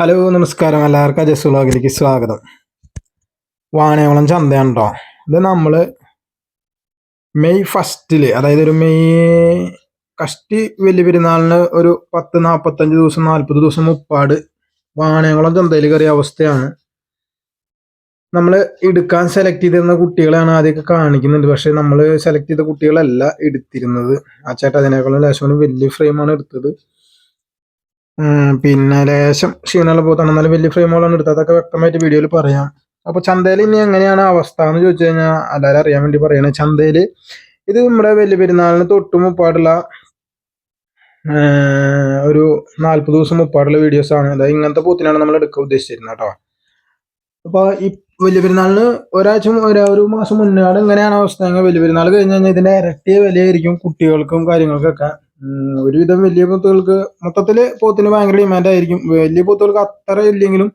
Hello നമസ്കാരം. എല്ലാവർക്കും അജസ് വ്ളോഗിലേക്ക് സ്വാഗതം. വാണയോളം ചന്തയാണ് ഇത് നമ്മൾ മെയ് ഫസ്റ്റിൽ അതായത് ഒരു മെയ് കഷ്ടി വലിയ പെരുന്നാളിന് ഒരു പത്ത് നാൽപ്പത്തഞ്ച് ദിവസം നാൽപ്പത് ദിവസം മുപ്പാട് വാണയോളം ചന്തയിൽ കയറിയ അവസ്ഥയാണ്. നമ്മൾ എടുക്കാൻ സെലക്ട് ചെയ്തിരുന്ന കുട്ടികളെയാണ് ആദ്യമൊക്കെ കാണിക്കുന്നുണ്ട്. പക്ഷെ നമ്മൾ സെലക്ട് ചെയ്ത കുട്ടികളല്ല എടുത്തിരുന്നത്. ആ ചേട്ടാ അതിനേക്കാളും ലേശം വലിയ ഫ്രെയിമാണ് എടുത്തത്. പിന്നെ ലേശം ക്ഷീണമുള്ള പോത്താണ്. എന്നാലും വലിയ ഫ്രെയിമുകളാണ് എടുത്തത്. അതൊക്കെ വ്യക്തമായിട്ട് വീഡിയോയിൽ പറയാം. അപ്പൊ ചന്തയിൽ ഇനി എങ്ങനെയാണ് അവസ്ഥ എന്ന് ചോദിച്ചു കഴിഞ്ഞാൽ എല്ലാവരും അറിയാൻ വേണ്ടി പറയണേ. ചന്തയിൽ ഇത് നമ്മുടെ വലിയ പെരുന്നാളിന് തൊട്ട് മുപ്പാടുള്ള ഒരു നാല്പത് ദിവസം മുപ്പാടുള്ള വീഡിയോസ് ആണ്. അതായത് ഇങ്ങനത്തെ പോത്തിനാണ് നമ്മൾ എടുക്കാൻ ഉദ്ദേശിച്ചിരുന്നത് കേട്ടോ. അപ്പൊ ഈ വലിയ പെരുന്നാളിന് ഒരാഴ്ച ഒരാ മാസം ആണ് ഇങ്ങനെയാണ് അവസ്ഥ? വലിയ പെരുന്നാൾ കഴിഞ്ഞ് കഴിഞ്ഞാൽ ഇതിന്റെ ഇരട്ടിയ വിലയായിരിക്കും കുട്ടികൾക്കും കാര്യങ്ങൾക്കൊക്കെ. ഒരുവിധം വലിയ പോത്തുകൾക്ക് മൊത്തത്തിൽ പോത്തിന് ഭയങ്കര ഡിമാൻഡ് ആയിരിക്കും. വലിയ പോത്തുകൾക്ക് അത്ര ഇല്ലെങ്കിലും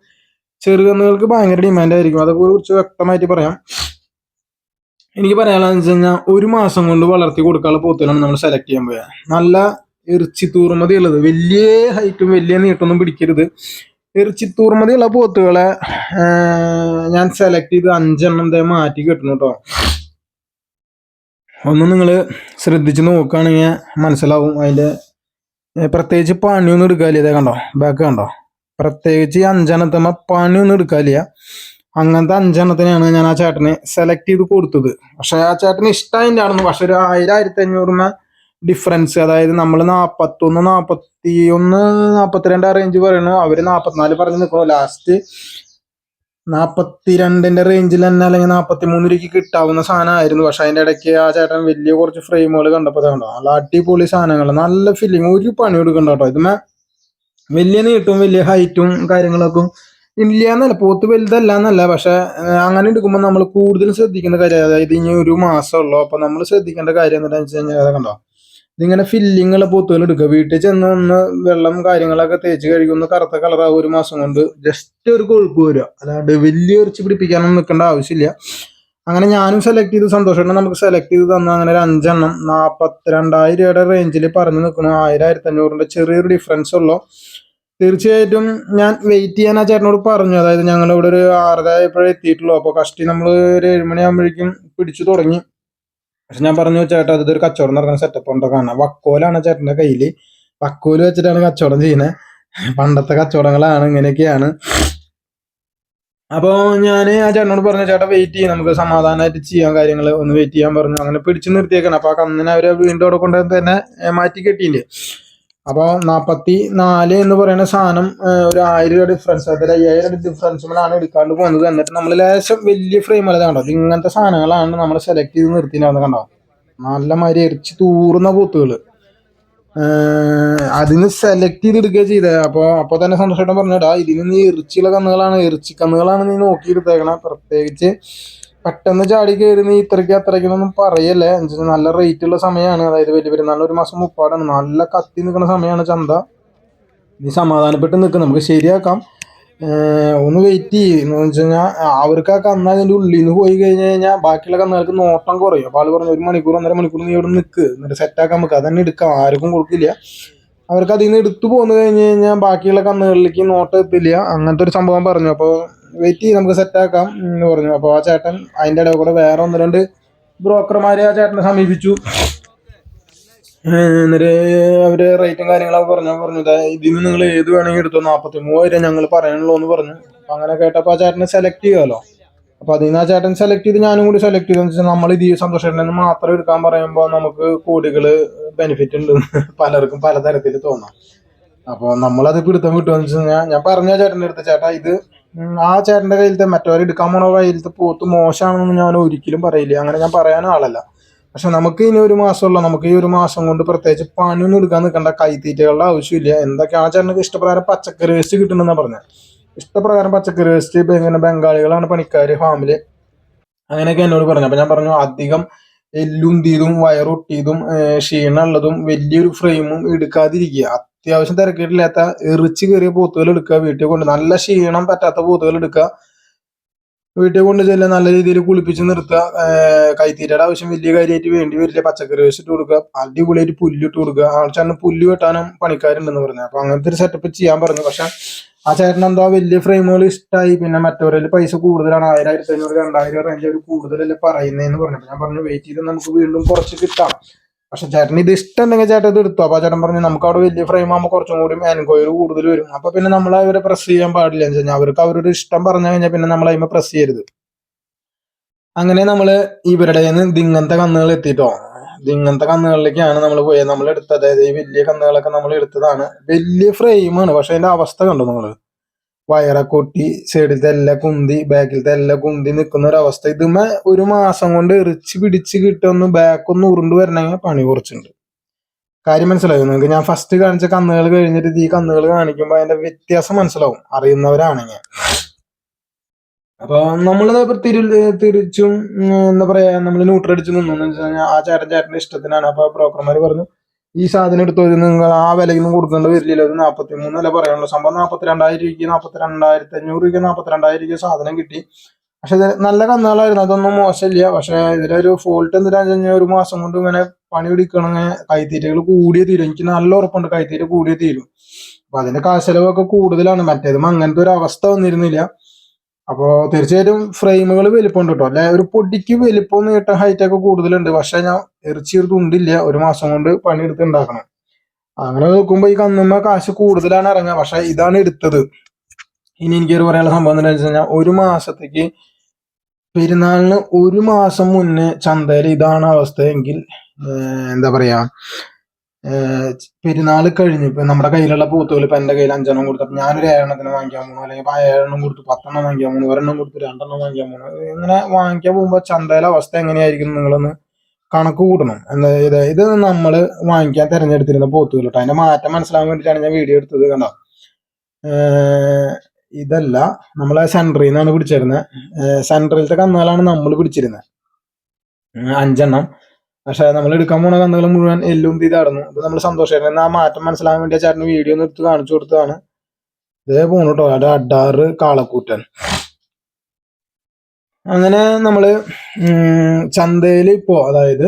ചെറുകന്നുകൾക്ക് ഭയങ്കര ഡിമാൻഡ് ആയിരിക്കും. അതൊക്കെ കുറിച്ച് വ്യക്തമായിട്ട് പറയാം. എനിക്ക് പറയാനുള്ളതെന്ന് വെച്ച് കഴിഞ്ഞാൽ ഒരു മാസം കൊണ്ട് വളർത്തി കൊടുക്കാനുള്ള പോത്തുകളാണ് നമ്മൾ സെലക്ട് ചെയ്യാൻ പോയത് നല്ല ഇറച്ചി തൂർമതിയുള്ളത്. വലിയ ഹൈറ്റും വലിയ നീട്ടൊന്നും പിടിക്കരുത്. ഇറച്ചി തൂർമതിയുള്ള പോത്തുകളെ ഞാൻ സെലക്ട് ചെയ്ത് അഞ്ചെണ്ണം മാറ്റി കിട്ടുന്നു കേട്ടോ ഒന്ന് നിങ്ങൾ ശ്രദ്ധിച്ച് നോക്കുകയാണെങ്കിൽ മനസ്സിലാവും അതിന്റെ പ്രത്യേകിച്ച് പ്രത്യേകിച്ച് പണിയൊന്നും എടുക്കാല്ല ഇതേ കണ്ടോ? ബാക്ക് കണ്ടോ? പ്രത്യേകിച്ച് ഈ അഞ്ചെണ്ണത്തുമ്പോ പണിയൊന്നും എടുക്കാല്ല അങ്ങനത്തെ അഞ്ചെണ്ണത്തിനാണ് ഞാൻ ആ ചേട്ടന് സെലക്ട് ചെയ്ത് കൊടുത്തത്. പക്ഷെ ആ ചേട്ടന് ഇഷ്ടമായിട്ടാണെന്ന് പക്ഷെ ഒരു ആയിരം ആയിരത്തി അഞ്ഞൂറിന് ഡിഫറൻസ് അതായത് നമ്മൾ നാൽപ്പത്തൊന്ന് നാൽപ്പത്തി ഒന്ന് നാൽപ്പത്തിരണ്ട് ആ റേഞ്ച് പറയുന്നു അവർ നാൽപ്പത്തിനാല് പറഞ്ഞ് നിൽക്കുന്നു ലാസ്റ്റ് നാപ്പത്തിരണ്ടിന്റെ റേഞ്ചിൽ തന്നെ അല്ലെങ്കിൽ നാൽപ്പത്തി മൂന്ന് രൂപയ്ക്ക് കിട്ടാവുന്ന സാധനമായിരുന്നു. പക്ഷെ അതിന്റെ ഇടയ്ക്ക് ആ ചേട്ടൻ വലിയ കുറച്ച് ഫ്രെയിമുകൾ കണ്ടപ്പോൾ കണ്ടോ? നല്ല അടിപൊളി സാധനങ്ങൾ നല്ല ഫില്ലിങ് ഒരു പണി കൊടുക്കണ്ട കേട്ടോ. ഇതുമേ വലിയ നീട്ടും വലിയ ഹൈറ്റും കാര്യങ്ങളൊക്കെ ഇല്ല എന്നല്ല. പോത്ത് വലുതല്ല എന്നല്ല. പക്ഷെ അങ്ങനെ എടുക്കുമ്പോൾ നമ്മൾ കൂടുതൽ ശ്രദ്ധിക്കേണ്ട കാര്യം അതായത് ഇനി ഒരു മാസമുള്ളൂ അപ്പൊ നമ്മൾ ശ്രദ്ധിക്കേണ്ട കാര്യം എന്താണെന്ന് വെച്ച് കഴിഞ്ഞാൽ കണ്ടോ? ഇതിങ്ങനെ ഫില്ലിങ് ഉള്ള പോത്തുകൾ എടുക്കുക വീട്ടിൽ ചെന്ന് ഒന്ന് വെള്ളം കാര്യങ്ങളൊക്കെ തേച്ച് കഴിക്കുന്ന കറുത്ത കളറാവും ഒരു മാസം കൊണ്ട്. ജസ്റ്റ് ഒരു കൊഴുപ്പ് വരിക. അല്ലാണ്ട് വലിയ ഇറച്ചി പിടിപ്പിക്കാനൊന്നും നിൽക്കേണ്ട ആവശ്യമില്ല. അങ്ങനെ ഞാനും സെലക്ട് ചെയ്ത് സന്തോഷമുണ്ട് നമുക്ക് സെലക്ട് ചെയ്ത് തന്നു. അങ്ങനെ ഒരു അഞ്ചെണ്ണം. നാൽപ്പത്തിരണ്ടായിരം രൂപയുടെ റേഞ്ചിൽ പറഞ്ഞു നിൽക്കുന്നു. ആയിരം ആയിരത്തി അഞ്ഞൂറിന്റെ ചെറിയൊരു ഡിഫറൻസ് ഉള്ളൂ. തീർച്ചയായിട്ടും ഞാൻ വെയിറ്റ് ചെയ്യാൻ ആ ചേട്ടനോട് പറഞ്ഞു. അതായത് ഞങ്ങളിവിടെ ഒരു ആറര ആയപ്പോഴേ എത്തിയിട്ടുള്ളൂ. അപ്പോൾ കഷ്ടി നമ്മൾ ഒരു ഏഴുമണിയാകുമ്പോഴേക്കും പിടിച്ചു തുടങ്ങി. പക്ഷെ ഞാൻ പറഞ്ഞു ചേട്ടാ ഇതൊരു കച്ചവടം നടക്കുന്ന സെറ്റപ്പ് ഉണ്ടോ കാണാം. വക്കോലാണ് ചേട്ടന്റെ കയ്യിൽ. വക്കോൽ വെച്ചിട്ടാണ് കച്ചവടം ചെയ്യുന്നത് പണ്ടത്തെ കച്ചവടങ്ങളാണ് ഇങ്ങനെയൊക്കെയാണ്. അപ്പോൾ ഞാൻ ആ ചേട്ടനോട് പറഞ്ഞു ചേട്ടാ വെയിറ്റ് ചെയ്യും. നമുക്ക് സമാധാനമായിട്ട് ചെയ്യാൻ കാര്യങ്ങൾ ഒന്ന് വെയിറ്റ് ചെയ്യാൻ പറഞ്ഞു. അങ്ങനെ പിടിച്ചു നിർത്തിയേക്കണം. അപ്പോൾ ആ കന്നിനെ അവരെ വീണ്ടും അവിടെ കൊണ്ടുവന്ന് തന്നെ മാറ്റി കെട്ടിയില്ലേ. അപ്പൊ നാപ്പത്തി നാല് എന്ന് പറയുന്ന സാധനം ഒരു ആയിരം രൂപ ഡിഫറൻസ് അതായത് അയ്യായിരം രൂപ ഡിഫറൻസുകളാണ് എടുക്കാണ്ട് പോകുന്നത് എന്നിട്ട് നമ്മൾ ലേശം വലിയ ഫ്രെയിം അല്ല കണ്ടോ? ഇങ്ങനത്തെ സാധനങ്ങളാണ് നമ്മൾ സെലക്ട് ചെയ്ത് നിർത്തിയിട്ടുണ്ടാവുന്നത് കണ്ടോ? നല്ല മാതിരി എരിച്ച് തൂറുന്ന പൂത്തുകൾ. ഏഹ് അതിന് സെലക്ട് ചെയ്ത്. എടുക്കുക ചെയ്തത് അപ്പോൾ അപ്പൊ തന്നെ സന്തോഷേട്ടൻ പറഞ്ഞടാ ഇതിന് നീ ഇറച്ചിയുള്ള കന്നുകളാണ് ഇറച്ചി കന്നുകളാണ് നീ നോക്കി എടുത്തേക്കണ പ്രത്യേകിച്ച് പെട്ടെന്ന് ചാടി കയറി നീ ഇത്രയ്ക്ക് അത്രയ്ക്കൊന്നും പറയല്ലേ? എന്താ നല്ല റേറ്റ് ഉള്ള സമയമാണ് അതായത് വലിയ പെരുന്നാളിന് ഒരു മാസം മുപ്പാടാണ്. നല്ല കത്തി നിൽക്കുന്ന സമയമാണ് ചന്ത. നീ സമാധാനപ്പെട്ട് നിൽക്കും നമുക്ക് ശരിയാക്കാം. ഒന്ന് വെയിറ്റ് ചെയ്യും. എന്ന് വെച്ച് കഴിഞ്ഞാൽ അവർക്ക് ആ കന്ന അതിന്റെ ഉള്ളിൽ നിന്ന് പോയി കഴിഞ്ഞ് കഴിഞ്ഞാൽ ബാക്കിയുള്ള കന്നുകൾക്ക് നോട്ടം കുറയും. അപ്പോൾ ആൾ പറഞ്ഞു ഒരു മണിക്കൂർ ഒന്നര മണിക്കൂർ നീ ഇവിടെ നിൽക്ക് എന്നിട്ട് സെറ്റാക്കാൻ നമുക്ക്. അതന്നെ എടുക്കാം. ആർക്കും കൊടുക്കില്ല. അവർക്ക് അതിൽ നിന്ന് എടുത്തു പോന്നു കഴിഞ്ഞ് കഴിഞ്ഞാൽ ബാക്കിയുള്ള കന്നുകളിലേക്ക് നോട്ടം എത്തില്ല. അങ്ങനത്തെ ഒരു സംഭവം പറഞ്ഞു. അപ്പോൾ വെയിറ്റ് ചെയ്ത് നമുക്ക് സെറ്റാക്കാം എന്ന് പറഞ്ഞു. അപ്പോൾ ആ ചേട്ടൻ അതിന്റെ ഇടയിൽ കൂടെ വേറെ ഒന്ന് രണ്ട് ബ്രോക്കർമാരെ ആ ചേട്ടനെ സമീപിച്ചു. എന്നിട്ട് അവർ റേറ്റും കാര്യങ്ങളൊക്കെ പറഞ്ഞു. പറഞ്ഞു "ദാ ഇതിന് നിങ്ങൾ ഏത് വേണമെങ്കിൽ എടുത്തോ? നാൽപ്പത്തി മൂവായിരം ഞങ്ങൾ പറയണല്ലോ എന്ന് പറഞ്ഞു. അപ്പം അങ്ങനെ കേട്ടപ്പോൾ ആ ചേട്ടനെ സെലക്ട് ചെയ്യാമല്ലോ അപ്പം അതിൽ നിന്ന് ആ ചേട്ടൻ സെലക്ട് ചെയ്ത് ഞാനും കൂടി സെലക്ട് ചെയ്തെന്ന് വെച്ചാൽ നമ്മൾ ഇത് സന്തോഷം മാത്രം എടുക്കാൻ പറയുമ്പോൾ നമുക്ക് കോടികൾ ബെനിഫിറ്റ് ഉണ്ട് പലർക്കും പലതരത്തിൽ തോന്നാം. അപ്പോൾ നമ്മളത് പിടുത്തം കിട്ടുമെന്ന് വെച്ച് കഴിഞ്ഞാൽ ഞാൻ പറഞ്ഞ ചേട്ടന്റെ അടുത്ത് ചേട്ടാ ഇത് ആ ചേട്ടന്റെ കയ്യിലത്തെ മറ്റവർ എടുക്കാൻ പോണ കയ്യിലത്തെ പോത്ത് മോശമാണെന്ന് ഞാൻ ഒരിക്കലും പറയില്ല. അങ്ങനെ ഞാൻ പറയാനും ആളല്ല. പക്ഷെ നമുക്ക് ഇനി ഒരു മാസമല്ല നമുക്ക് ഈ ഒരു മാസം കൊണ്ട് പ്രത്യേകിച്ച് പണിയൊന്നും എടുക്കാൻ നിൽക്കേണ്ട. കൈത്തീറ്റകളുടെ ആവശ്യമില്ല. എന്തൊക്കെ ആ ചേട്ടനൊക്കെ ഇഷ്ടപ്രകാരം പച്ചക്കറി വേസ്റ്റ് കിട്ടുന്നെന്നാ പറഞ്ഞത് ഇഷ്ടപ്രകാരം പച്ചക്കറി വേസ്റ്റ് ഇങ്ങനെ ബംഗാളികളാണ് പണിക്കാർ ഫാമിൽ. അങ്ങനെയൊക്കെ എന്നോട് പറഞ്ഞു. അപ്പം ഞാൻ പറഞ്ഞു അധികം എല്ലുന്തിയതും വയറൊട്ടിയതും ക്ഷീണമുള്ളതും വലിയൊരു ഫ്രെയിമും എടുക്കാതിരിക്കുക. അത്യാവശ്യം തിരക്കിട്ടില്ലാത്ത എറിച്ച് കയറിയ പോത്തുകൾ എടുക്കുക വീട്ടിൽ കൊണ്ട് നല്ല ക്ഷീണം പറ്റാത്ത പോത്തുകൾ എടുക്കുക. വീട്ടിൽ കൊണ്ട് ചെല്ലുക നല്ല രീതിയിൽ കുളിപ്പിച്ച് നിർത്തുക കൈത്തീറ്റയുടെ ആവശ്യം വലിയ കാര്യമായിട്ട് വേണ്ടി വരില്ല. പച്ചക്കറി വെച്ചിട്ട് കൊടുക്കുക അടിപൊളിയായിട്ട് പുല്ല് ഇട്ട് കൊടുക്കുക. ചേട്ടന് പുല്ല് വെട്ടാനും പണിക്കാരുണ്ടെന്ന് പറഞ്ഞു. അപ്പൊ അങ്ങനത്തെ ഒരു സെറ്റപ്പ് ചെയ്യാൻ പറഞ്ഞു. പക്ഷെ ആ ചേട്ടൻ എന്തോ വലിയ ഫ്രെയിമുകൾ ഇഷ്ടമായി പിന്നെ മറ്റവരിൽ പൈസ കൂടുതലാണ്. ആയിരം ആയിരത്തി അഞ്ഞൂറ് രണ്ടായിരം റേഞ്ച് അവർ കൂടുതലല്ലേ പറയുന്നതെന്ന് പറഞ്ഞു. ഞാൻ പറഞ്ഞു വെയിറ്റ് ചെയ്ത് നമുക്ക് വീണ്ടും കുറച്ച് കിട്ടാം. പക്ഷെ ചേട്ടന് ഇത് ഇഷ്ടമുണ്ടെങ്കിൽ ചേട്ടൻ ഇത് എടുത്തു. അപ്പൊ ചേട്ടൻ പറഞ്ഞു നമുക്ക് അവിടെ വലിയ ഫ്രെയിം ആകുമ്പോൾ കുറച്ചും കൂടി എൻക്വയറി കൂടുതൽ വരും. അപ്പൊ പിന്നെ നമ്മൾ അവരെ പ്രസ് ചെയ്യാൻ പാടില്ല എന്ന് വെച്ചാൽ അവർക്ക് അവരുടെ ഇഷ്ടം പറഞ്ഞു കഴിഞ്ഞാൽ പിന്നെ നമ്മൾ അതിമ പ്രസ് ചെയ്യരുത്. അങ്ങനെ നമ്മൾ ഇവരുടെ ഇങ്ങനത്തെ കന്നുകൾ എത്തിയിട്ടോ ഇങ്ങനത്തെ കന്നുകളിലേക്കാണ് നമ്മൾ പോയത്. നമ്മൾ എടുത്തത്. അതായത് ഈ വലിയ കന്നുകളൊക്കെ നമ്മൾ എടുത്തതാണ്. വലിയ ഫ്രെയിമാണ് പക്ഷെ അതിന്റെ അവസ്ഥ കണ്ടു നിങ്ങൾ വയറൊക്കെ കൊട്ടി സൈഡിലത്തെ എല്ലാം കുന്തി ബാക്കിലത്തെ എല്ലാം കുന്തി നിൽക്കുന്ന ഒരവസ്ഥ. ഇതുമേ ഒരു മാസം കൊണ്ട് എറിച്ച് പിടിച്ച് കിട്ടുമെന്ന് ബാക്ക് ഒന്ന് ഉരുണ്ട് വരണമെങ്കിൽ പണി കുറച്ചുണ്ട് കാര്യം മനസ്സിലായോ? നിങ്ങൾക്ക് ഞാൻ ഫസ്റ്റ് കാണിച്ച കന്നുകൾ കഴിഞ്ഞിട്ട് ഈ കന്നുകൾ കാണിക്കുമ്പോൾ അതിന്റെ വ്യത്യാസം മനസ്സിലാവും. അറിയുന്നവരാണെങ്കിൽ. അപ്പൊ നമ്മൾ തിരു തിരിച്ചും എന്താ പറയാ നമ്മൾ ന്യൂട്രൽ അടിച്ച് നിന്നു എന്ന് വെച്ചാൽ ആ ചേട്ടൻ ചേട്ടന്റെ ഇഷ്ടത്തിനാണ്. അപ്പൊ ബ്രോക്കർമാർ പറഞ്ഞു ഈ സാധനം എടുത്തു നിങ്ങൾ ആ വിലയൊന്നും കൊടുക്കേണ്ട വരില്ല. അത് നാപ്പത്തി മൂന്ന് വില പറയാനുള്ള. സംഭവം നാപ്പത്തിരണ്ടായിരം രൂപയ്ക്ക് നാപ്പത്തിരണ്ടായിരത്തി അഞ്ഞൂറ് രൂപയ്ക്ക് നാപ്പത്തിരണ്ടായിരം രൂപ സാധനം കിട്ടി. പക്ഷെ ഇത് നല്ല കന്നുകളായിരുന്നു അതൊന്നും മോശമില്ല. പക്ഷെ ഇതിലൊരു ഫോൾട്ട് എന്തിനാന്ന് കഴിഞ്ഞാൽ ഒരു മാസം കൊണ്ട് ഇങ്ങനെ പണി പിടിക്കണമെങ്കിൽ കൈത്തീറ്റകൾ കൂടിയേ തീരും. എനിക്ക് നല്ല ഉറപ്പുണ്ട്. കൈത്തീറ്റ കൂടിയേ തീരും. അപ്പൊ അതിന്റെ കാശലവൊക്കെ കൂടുതലാണ്. മറ്റേതും അങ്ങനത്തെ ഒരു അവസ്ഥ വന്നിരുന്നില്ല. അപ്പോ തീർച്ചയായിട്ടും ഫ്രെയിമുകൾ വലിപ്പമുണ്ട് കേട്ടോ അല്ലെ ഒരു പൊടിക്ക് വലിപ്പം നീട്ട ഹൈറ്റ് ഒക്കെ കൂടുതലുണ്ട്. പക്ഷെ ഞാൻ ഇറച്ചി ഒരു തുണ്ടില്ല. ഒരു മാസം കൊണ്ട് പണിയെടുത്ത് ഉണ്ടാക്കണം അങ്ങനെ നോക്കുമ്പോ ഈ കന്നുമ്മ കാശ് കൂടുതലാണ് ഇറങ്ങുക പക്ഷെ ഇതാണ് എടുത്തത്. ഇനി എനിക്കൊരു പറയാനുള്ള സംഭവം എന്താണെന്ന് വെച്ച് കഴിഞ്ഞാൽ ഒരു മാസത്തേക്ക് പെരുന്നാളിന് ഒരു മാസം മുന്നേ ചന്തയിൽ ഇതാണ് അവസ്ഥ എങ്കിൽ എന്താ പറയാ പെരുന്നാൾ കഴിഞ്ഞു. ഇപ്പൊ നമ്മുടെ കയ്യിലുള്ള പൂത്തുകൾ ഇപ്പൊ എന്റെ കയ്യിൽ അഞ്ചെണ്ണം കൊടുത്തു അപ്പൊ ഞാനൊരു ഏഴെണ്ണത്തിന് വാങ്ങിക്കാൻ പോകുന്നു അല്ലെങ്കിൽ ഏഴെണ്ണം കൊടുത്തു പത്തെണ്ണം വാങ്ങിക്കാൻ പോകുന്നു ഒരെണ്ണം കൊടുത്തു രണ്ടെണ്ണം വാങ്ങിക്കാൻ പോകുന്നു ഇങ്ങനെ വാങ്ങിക്കാൻ പോകുമ്പോ ചന്തയിലെ അവസ്ഥ എങ്ങനെയായിരിക്കും നിങ്ങളൊന്ന് കണക്ക് കൂട്ടണം. എന്താ ഇത്? ഇത് നമ്മൾ വാങ്ങിക്കാൻ തിരഞ്ഞെടുത്തിരുന്ന പോത്തുകൾ കേട്ടോ. അതിന്റെ മാറ്റം മനസ്സിലാകാൻ വേണ്ടിയിട്ടാണ് ഞാൻ വീഡിയോ എടുത്തത് കണ്ടോ? ഇതല്ല. നമ്മളെ സെൻട്രിൽ നിന്നാണ് പിടിച്ചിരുന്നത്. സെൻട്രലിലത്തെ കന്നുകളാണ് നമ്മൾ പിടിച്ചിരുന്നത്. അഞ്ചെണ്ണം. പക്ഷെ നമ്മൾ എടുക്കാൻ പോണ കന്നുകൾ മുഴുവൻ എല്ലും ഇതായിരുന്നു. ഇത് നമ്മൾ സന്തോഷമായിരുന്നു ആ മാറ്റം മനസ്സിലാകാൻ വേണ്ടി ചേട്ടന് വീഡിയോ ഒന്ന് എടുത്ത് കാണിച്ചു കൊടുത്തതാണ്. ഇതേ പോണു കേട്ടോ അത് അഡാറ് കാളക്കൂറ്റൻ. അങ്ങനെ നമ്മൾ ഉം, ചന്തയിൽ ഇപ്പോ അതായത്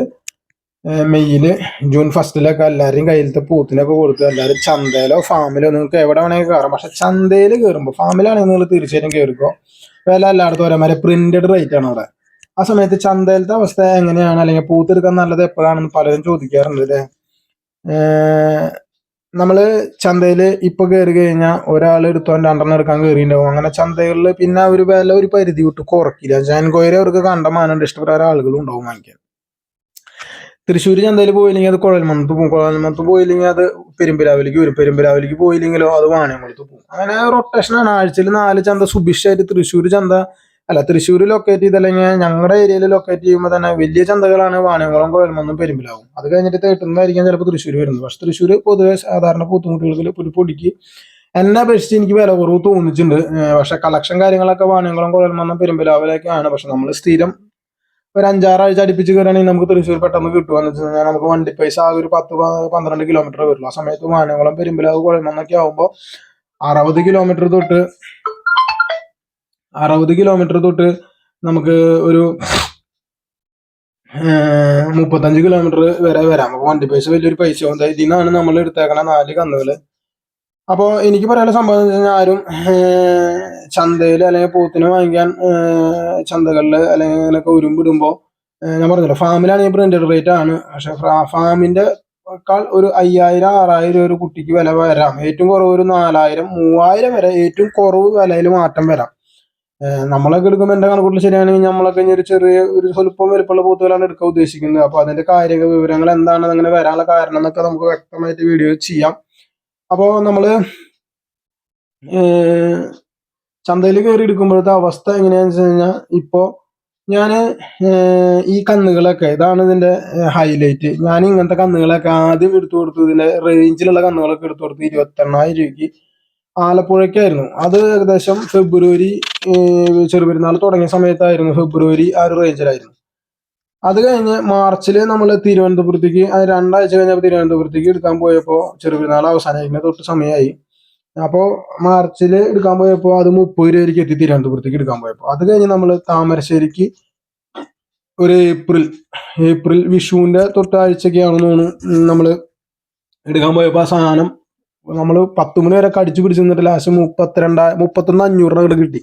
മെയ്യിൽ ജൂൺ ഫസ്റ്റിലൊക്കെ എല്ലാരെയും കയ്യിലത്തെ പൂത്തിനൊക്കെ കൊടുത്ത് എല്ലാവരും ചന്തയിലോ ഫാമിലോ നിങ്ങൾക്ക് എവിടെ വേണമെങ്കിൽ കയറാം പക്ഷെ ചന്തയിൽ കയറുമ്പോൾ ഫാമിലാണെങ്കിൽ നിങ്ങൾ തീർച്ചയായിട്ടും കയറിക്കോ വില എല്ലായിടത്തും ഒരേ പ്രിന്റഡ് റേറ്റ് ആണ് അവിടെ. ആ സമയത്ത് ചന്തയിലത്തെ അവസ്ഥ എങ്ങനെയാണ്? അല്ലെങ്കിൽ പൂത്തെടുക്കാൻ നല്ലത് എപ്പോഴാണെന്ന് പലരും ചോദിക്കാറുണ്ട് അല്ലേ? നമ്മൾ നമ്മൾ ചന്തയിൽ ഇപ്പൊ കയറി കഴിഞ്ഞാൽ ഒരാൾ എടുത്തോ രണ്ടെണ്ണം എടുക്കാൻ കയറിയിട്ടുണ്ടാവും അങ്ങനെ ചന്തകളിൽ പിന്നെ ഒരു വില ഒരു പരിധി വിട്ട് കുറക്കില്ല. ജാൻകോയരെ അവർക്ക് കണ്ടമാനുണ്ട് ഇഷ്ടപ്പെട്ട ആളുകളും ഉണ്ടാവും വാങ്ങിക്കാൻ. തൃശ്ശൂർ ചന്തയിൽ പോയില്ലെങ്കിൽ അത് കുഴൽമന്ത് പോകും കുഴൽമന്ത് പോയില്ലെങ്കിൽ അത് പെരുമ്പിലാവിലേക്ക് വരും. പെരുമ്പിലാവിലേക്ക് പോയില്ലെങ്കിലോ അത് വാണിയമ്പലത്ത് പോകും അങ്ങനെ റൊട്ടേഷനാണ്. ആഴ്ചയിൽ നാല് ചന്ത സുഭിക്ഷമായിട്ട് തൃശ്ശൂർ ചന്ത അല്ല തൃശ്ശൂർ ലൊക്കേറ്റ് ചെയ്ത് അല്ലെങ്കിൽ ഞങ്ങളുടെ ഏരിയയിൽ ലൊക്കേറ്റ് ചെയ്യുമ്പോൾ തന്നെ വലിയ ചന്തകളാണ് വാണിയംകുളം കോഴമൊന്നും പെരുമ്പിലാവും. അത് കഴിഞ്ഞിട്ട് തേട്ടുന്നതായിരിക്കും ചിലപ്പോൾ തൃശ്ശൂർ വരുന്നത്. പക്ഷെ തൃശ്ശൂർ പൊതുവെ സാധാരണ പൂത്തുമുട്ടികൾക്ക് ഒരു പൊടിക്ക് എന്നെ അപേക്ഷിച്ച് എനിക്ക് വില കുറവ് തോന്നിച്ചിട്ടുണ്ട്. പക്ഷെ കളക്ഷൻ കാര്യങ്ങളൊക്കെ വാണിയംകുളം കോഴമൊന്നും പെരുമ്പിലാവിലേക്കാണ്. പക്ഷെ നമ്മൾ സ്ഥിരം ഒരു അഞ്ചാറാഴ്ച അടുപ്പിച്ച് കയറുകയാണെങ്കിൽ നമുക്ക് തൃശ്ശൂർ പെട്ടെന്ന് കിട്ടുമെന്ന് വെച്ച് കഴിഞ്ഞാൽ നമുക്ക് വണ്ടി പൈസ ആകെ ഒരു പത്ത് പന്ത്രണ്ട് കിലോമീറ്റർ വരുള്ളൂ ആ സമയത്ത് വാനങ്ങളും പെരുമ്പിലാവ് കുഴമെന്നൊക്കെ ആകുമ്പോൾ അറുപത് കിലോമീറ്റർ തൊട്ട് അറുപത് കിലോമീറ്റർ തൊട്ട് നമുക്ക് ഒരു മുപ്പത്തഞ്ച് കിലോമീറ്റർ വരെ വരാം. അപ്പൊ വണ്ടി പൈസ വലിയൊരു പൈസ ഇതിൽ നിന്നാണ് നമ്മൾ എടുത്തേക്കണ നാല് കന്നുകൾ. അപ്പോ എനിക്ക് പറയാനുള്ള സംഭവം എന്ന് വെച്ചാൽ ആരും ചന്തയിൽ അല്ലെങ്കിൽ പോത്തിനെ വാങ്ങിക്കാൻ ചന്തകളിൽ അല്ലെങ്കിൽ അങ്ങനെയൊക്കെ ഉരുമ്പിടുമ്പോ ഞാൻ പറഞ്ഞല്ലോ ഫാമിലാണെങ്കിൽ പ്രിന്റഡ് റേറ്റ് ആണ്. പക്ഷെ ഫാമിന്റെ ക്കാൾ ഒരു അയ്യായിരം ആറായിരം ഒരു കുട്ടിക്ക് വില വരാം. ഏറ്റവും കുറവ് ഒരു നാലായിരം മൂവായിരം വരെ ഏറ്റവും കുറവ് വിലയിൽ മാറ്റം വരാം. നമ്മളൊക്കെ എടുക്കുമ്പോൾ എന്റെ കണക്കൂട്ടിൽ ശരിയാണെങ്കിൽ നമ്മളൊക്കെ ഒരു ചെറിയ ഒരു സ്വല്പം വലുപ്പമുള്ള പോത്തുകളാണ് എടുക്കാൻ ഉദ്ദേശിക്കുന്നത്. അപ്പൊ അതിന്റെ കാര്യ വിവരങ്ങൾ എന്താണ് അങ്ങനെ വരാനുള്ള കാരണം എന്നൊക്കെ നമുക്ക് വ്യക്തമായിട്ട് വീഡിയോ ചെയ്യാം. അപ്പോൾ നമ്മൾ ഏഹ് ചന്തയിൽ കയറി എടുക്കുമ്പോഴത്തെ അവസ്ഥ എങ്ങനെയാന്ന് വെച്ച് കഴിഞ്ഞാൽ ഇപ്പോ ഞാൻ ഈ കന്നുകളൊക്കെ ഇതാണ് ഇതിന്റെ ഹൈലൈറ്റ് ഞാൻ ഇങ്ങനത്തെ കന്നുകളൊക്കെ ആദ്യം എടുത്തു കൊടുത്തു. ഇതിന്റെ റേഞ്ചിലുള്ള കന്നുകളൊക്കെ എടുത്തു കൊടുത്തു. ഇരുപത്തെണ്ണായിരം രൂപയ്ക്ക്. ആലപ്പുഴയ്ക്കായിരുന്നു. അത് ഏകദേശം ഫെബ്രുവരി ചെറുപെരുന്നാൾ തുടങ്ങിയ സമയത്തായിരുന്നു ഫെബ്രുവരി ആ ഒരു റേഞ്ചിലായിരുന്നു അത് കഴിഞ്ഞ് മാർച്ചിൽ നമ്മൾ തിരുവനന്തപുരത്തേക്ക് രണ്ടാഴ്ച കഴിഞ്ഞപ്പോൾ തിരുവനന്തപുരത്തേക്ക് എടുക്കാൻ പോയപ്പോൾ ചെറുപെരുന്നാൾ അവസാനിക്കുന്ന തൊട്ട് സമയമായി അപ്പോൾ മാർച്ചിൽ എടുക്കാൻ പോയപ്പോൾ അത് മുപ്പത് രൂപയ്ക്ക് എത്തി തിരുവനന്തപുരത്തേക്ക് എടുക്കാൻ പോയപ്പോൾ അത് കഴിഞ്ഞ് നമ്മൾ താമരശ്ശേരിക്ക് ഒരു ഏപ്രിൽ ഏപ്രിൽ വിഷുവിന്റെ തൊട്ടാഴ്ചയൊക്കെയാണെന്ന് നമ്മൾ എടുക്കാൻ പോയപ്പോൾ ആ സാധനം നമ്മൾ പത്ത് മണി വരെ കടിച്ചു പിടിച്ച് നിന്നിട്ട് ലാസ്റ്റ് മുപ്പത്തിരണ്ട മുപ്പത്തൊന്ന് അഞ്ഞൂറിന് അങ്ങോട്ട് കിട്ടി.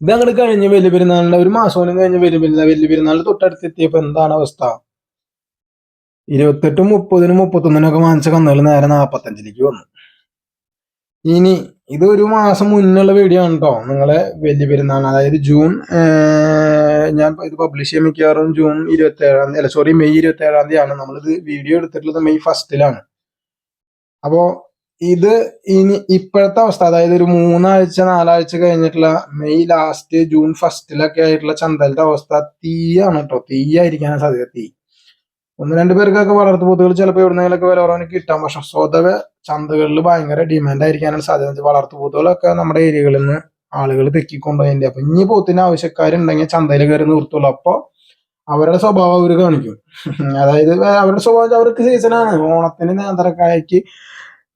ഇത് അങ്ങോട്ട് കഴിഞ്ഞ വലിയ പെരുന്നാളിന്റെ ഒരു മാസം കഴിഞ്ഞ വലിയ പെരുന്നാൾ വലിയ പെരുന്നാളിന് തൊട്ടടുത്ത് എത്തിയപ്പോൾ എന്താണ് അവസ്ഥ? ഇരുപത്തെട്ടും മുപ്പതിനും മുപ്പത്തൊന്നിനൊക്കെ വാങ്ങിച്ച കന്നുകൾ നേരെ നാപ്പത്തഞ്ചിലേക്ക് വന്നു. ഇനി ഇത് ഒരു മാസം മുന്നുള്ള വീഡിയോ ആണ് കേട്ടോ നിങ്ങളെ വലിയ പെരുന്നാൾ അതായത് ജൂൺ ഞാൻ ഇത് പബ്ലിഷ് ചെയ്യാൻ മിക്കവാറും ജൂൺ ഇരുപത്തി ഏഴാം തീയതി അല്ല സോറി മെയ് ഇരുപത്തി ഏഴാം തീയതിയാണ് നമ്മളിത് വീഡിയോ എടുത്തിട്ടുള്ളത് മെയ് ഫസ്റ്റിലാണ് അപ്പോ ഇത് ഇനി ഇപ്പോഴത്തെ അവസ്ഥ അതായത് ഒരു മൂന്നാഴ്ച നാലാഴ്ച കഴിഞ്ഞിട്ടുള്ള മെയ് ലാസ്റ്റ് ജൂൺ ഫസ്റ്റിലൊക്കെ ആയിട്ടുള്ള ചന്തലിന്റെ അവസ്ഥ തീയാണ് കേട്ടോ തീയായിരിക്കാനാണ് സാധ്യത. തീ. ഒന്ന് രണ്ട് പേർക്കൊക്കെ വളർത്തു പോത്തുകൾ ചിലപ്പോൾ എവിടുന്നെങ്കിലൊക്കെ വില കുറവിന് കിട്ടാം. പക്ഷെ സ്വതവ ചന്തകളിൽ ഭയങ്കര ഡിമാൻഡ് ആയിരിക്കാനാണ് സാധ്യത. വളർത്തു പോത്തുകളൊക്കെ നമ്മുടെ ഏരിയകളിൽ നിന്ന് ആളുകൾ തെക്കിക്കൊണ്ടുപോയി അപ്പൊ ഇനി പോത്തിന് ആവശ്യക്കാരുണ്ടെങ്കിൽ ചന്തയിൽ കയറി നിർത്തുള്ളൂ. അപ്പൊ അവരുടെ സ്വഭാവം അവർ കാണിക്കും. അതായത് അവരുടെ സ്വഭാവം അവർക്ക് സീസണാണ് ഓണത്തിന് നേന്ത്രക്കായ്ക്ക്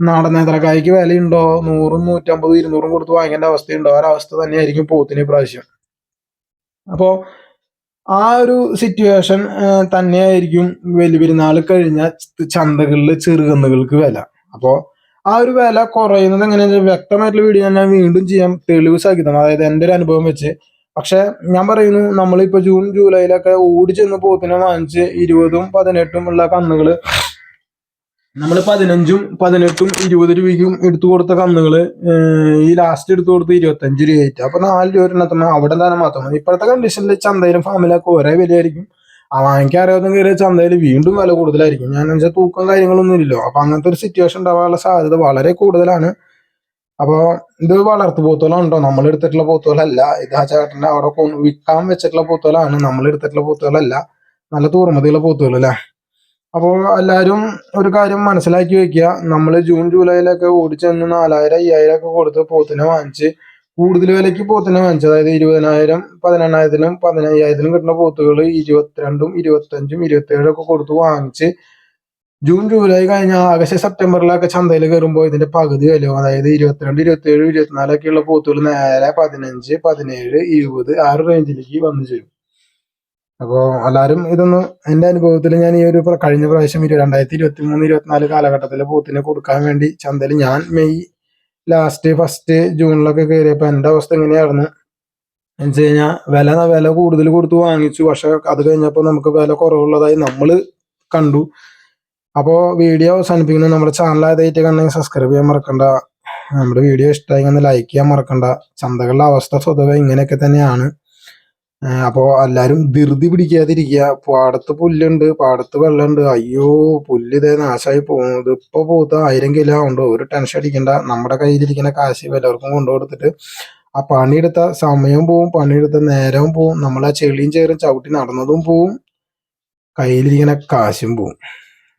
നാടൻ നേന്ത്രക്കായ്ക്ക് വിലയുണ്ടോ? നൂറും നൂറ്റമ്പതും ഇരുന്നൂറും കൊടുത്ത് വാങ്ങേണ്ട അവസ്ഥയുണ്ടോ? ആ ഒരു അവസ്ഥ തന്നെയായിരിക്കും പോത്തിന് പ്രാവശ്യം അപ്പോ ആ ഒരു സിറ്റുവേഷൻ തന്നെയായിരിക്കും വലിയ പെരുന്നാൾ കഴിഞ്ഞ ചന്തകളിൽ ചെറുകന്നുകൾക്ക് വില. അപ്പോ ആ ഒരു വില കുറയുന്നത് എങ്ങനെയാ വ്യക്തമായിട്ടുള്ള വീഡിയോ ഞാൻ വീണ്ടും ചെയ്യാൻ തെളിവ് സഹിതം. അതായത് എന്റെ ഒരു അനുഭവം വെച്ച് പക്ഷെ ഞാൻ പറയുന്നു നമ്മളിപ്പോ ജൂൺ ജൂലൈയിലൊക്കെ ഓടി ചെന്ന് പോത്തിനെ വാങ്ങിച്ച് ഇരുപതും പതിനെട്ടും ഉള്ള കന്നുകൾ നമ്മൾ പതിനഞ്ചും പതിനെട്ടും ഇരുപത് രൂപയ്ക്കും എടുത്തു കൊടുത്ത കന്നുകൾ ഈ ലാസ്റ്റ് എടുത്തു കൊടുത്ത് ഇരുപത്തഞ്ച് രൂപയായിട്ട്. അപ്പൊ നാല് രൂപ ഒരെണ്ണത്തിന് അവിടെ തന്നെ മാത്രം മതി. ഇപ്പോഴത്തെ കണ്ടീഷനിൽ ചന്തയിലും ഫാമിലൊക്കെ ഒരേ വിലയായിരിക്കും. ആ വാങ്ങിക്കാൻ അറിയാവുന്ന കയറിയ ചന്തയിൽ വീണ്ടും വില കൂടുതലായിരിക്കും. ഞാൻ വെച്ചാൽ തൂക്കം കാര്യങ്ങളൊന്നും ഇല്ലല്ലോ. അപ്പൊ അങ്ങനത്തെ ഒരു സിറ്റുവേഷൻ ഉണ്ടാവാനുള്ള സാധ്യത വളരെ കൂടുതലാണ്. അപ്പോ ഇത് വളർത്തു പൂത്തോലം ഉണ്ടോ നമ്മൾ എടുത്തിട്ടുള്ള പോത്തോലല്ല. ഇത് ആ ചേട്ടന്റെ അവിടെ വിൽക്കാൻ വെച്ചിട്ടുള്ള പോത്തോലാണ്. നമ്മൾ എടുത്തിട്ടുള്ള പോത്തോലല്ല. നല്ല തൂർമതിയുള്ള പോത്തോൽ അല്ലേ അപ്പോൾ എല്ലാവരും ഒരു കാര്യം മനസ്സിലാക്കി വെക്കുക. നമ്മൾ ജൂൺ ജൂലൈയിലൊക്കെ ഓടിച്ചെന്ന് നാലായിരം അയ്യായിരം ഒക്കെ കൊടുത്ത് പോത്തിനെ വാങ്ങിച്ച് കൂടുതൽ വിലയ്ക്ക് പോത്തിനെ വാങ്ങിച്ചു അതായത് ഇരുപതിനായിരം പതിനെണ്ണായിരത്തിലും പതിനയ്യായിരത്തിലും കിട്ടുന്ന പോത്തുകൾ ഇരുപത്തിരണ്ടും ഇരുപത്തഞ്ചും ഇരുപത്തേഴും ഒക്കെ കൊടുത്ത് വാങ്ങിച്ച് ജൂൺ ജൂലൈ കഴിഞ്ഞ ആഗസ്റ്റ് സെപ്റ്റംബറിലൊക്കെ ചന്തയിൽ കയറുമ്പോൾ ഇതിന്റെ പകുതി വിലയും അതായത് ഇരുപത്തിരണ്ട് ഇരുപത്തിയേഴ് ഇരുപത്തിനാലൊക്കെയുള്ള പോത്തുകൾ നേരെ പതിനഞ്ച് പതിനേഴ് ഇരുപത് ആ ഒരു റേഞ്ചിലേക്ക് വന്നു ചേരും. അപ്പോൾ എല്ലാവരും ഇതൊന്നും എന്റെ അനുഭവത്തിൽ ഞാൻ ഈ ഒരു കഴിഞ്ഞ പ്രാവശ്യം രണ്ടായിരത്തി ഇരുപത്തി മൂന്ന് ഇരുപത്തിനാല് കാലഘട്ടത്തിലെ പോത്തിനെ കൊടുക്കാൻ വേണ്ടി ചന്തയിൽ ഞാൻ മെയ് ലാസ്റ്റ് ഫസ്റ്റ് ജൂണിലൊക്കെ കയറിയപ്പോൾ എന്റെ അവസ്ഥ എങ്ങനെയായിരുന്നു? എന്ന് വെച്ച് കഴിഞ്ഞാൽ വില വില കൂടുതൽ കൊടുത്ത് വാങ്ങിച്ചു. പക്ഷെ അത് കഴിഞ്ഞപ്പോൾ നമുക്ക് വില കുറവുള്ളതായി നമ്മൾ കണ്ടു. അപ്പോൾ വീഡിയോ അവസാനിപ്പിക്കുന്നത് നമ്മുടെ ചാനൽ ആദ്യമായിട്ട് കണ്ടെങ്കിൽ സബ്സ്ക്രൈബ് ചെയ്യാൻ മറക്കണ്ട. നമ്മുടെ വീഡിയോ ഇഷ്ടമായി ഒന്ന് ലൈക്ക് ചെയ്യാൻ മറക്കണ്ട. ചന്തകളുടെ അവസ്ഥ സ്വതവേ ഇങ്ങനെയൊക്കെ തന്നെയാണ്. അപ്പോൾ എല്ലാവരും ധൃതി പിടിക്കാതിരിക്കുക. പാടത്ത് പുല്ലുണ്ട് പാടത്ത് വെള്ളമുണ്ട്. അയ്യോ പുല്ല് ഇതേ നാശമായി പോകുന്നത് ഇപ്പോൾ പോത്ത് ആയിരം കിലോ ഉണ്ട് ഒരു ടെൻഷൻ അടിക്കണ്ട. നമ്മുടെ കയ്യിലിരിക്കുന്ന കാശ് എല്ലാവർക്കും കൊണ്ടുകൊടുത്തിട്ട് ആ പണിയെടുത്ത സമയവും പോവും പണിയെടുത്ത നേരവും പോവും. നമ്മൾ ആ ചെളിയും ചേരും ചവിട്ടി നടന്നതും പോവും. കയ്യിലിരിക്കുന്ന കാശും പോവും.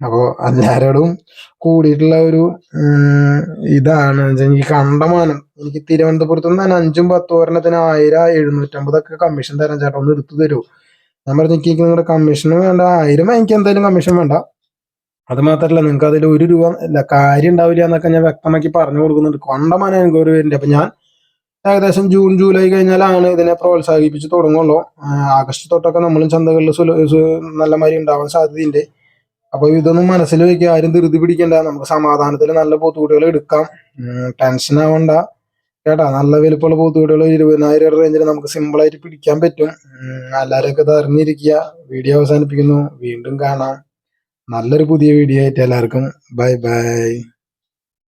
അപ്പോൾ എല്ലാവരോടും കൂടിയിട്ടുള്ള ഒരു ഇതാണ്. ഈ കണ്ടമാനം. എനിക്ക് തിരുവനന്തപുരത്ത് നിന്ന് തന്നെ അഞ്ചും പത്തും ഒരെണ്ണത്തിന് ആയിരം എഴുന്നൂറ്റമ്പതൊക്കെ കമ്മീഷൻ തരാൻ ചേട്ടാ ഒന്ന് എടുത്തു തരുമോ ഞാൻ പറഞ്ഞു എനിക്ക് നിങ്ങളുടെ കമ്മീഷൻ വേണ്ട. ആയിരം എനിക്ക് എന്തായാലും കമ്മീഷൻ വേണ്ട. അത് മാത്രല്ല നിങ്ങൾക്ക് അതിൽ ഒരു രൂപ ഇല്ല കാര്യം ഉണ്ടാവില്ല എന്നൊക്കെ ഞാൻ വ്യക്തമാക്കി പറഞ്ഞു കൊടുക്കുന്നുണ്ട്. കണ്ടമാനം എനിക്ക് ഒരു വരുന്നുണ്ട് അപ്പൊ ഞാൻ ഏകദേശം ജൂൺ ജൂലൈ കഴിഞ്ഞാലാണ് ഇതിനെ പ്രോത്സാഹിപ്പിച്ച് തുടങ്ങുള്ളൂ. ആഗസ്റ്റ് തൊട്ടൊക്കെ നമ്മളും ചന്തകളിൽ നല്ല മാതിരി ഉണ്ടാവാൻ സാധ്യതയുണ്ട്. അപ്പൊ ഇതൊന്നും മനസ്സിൽ വെക്കുക ആരും ധൃതി പിടിക്കണ്ട. നമുക്ക് സമാധാനത്തിൽ നല്ല പോത്തുകുട്ടികൾ എടുക്കാം. ടെൻഷൻ ആവണ്ട. കേട്ടാ നല്ല വലുപ്പമുള്ള പോത്തുകുട്ടികൾ ഇരുപതിനായിരം റേഞ്ചിൽ നമുക്ക് സിമ്പിൾ ആയിട്ട് പിടിക്കാൻ പറ്റും. ഉം, എല്ലാവരും ഒക്കെ ഇത് അറിഞ്ഞിരിക്കുക വീഡിയോ അവസാനിപ്പിക്കുന്നു. വീണ്ടും കാണാം. നല്ലൊരു പുതിയ വീഡിയോ ആയിട്ട് എല്ലാവർക്കും. Bye bye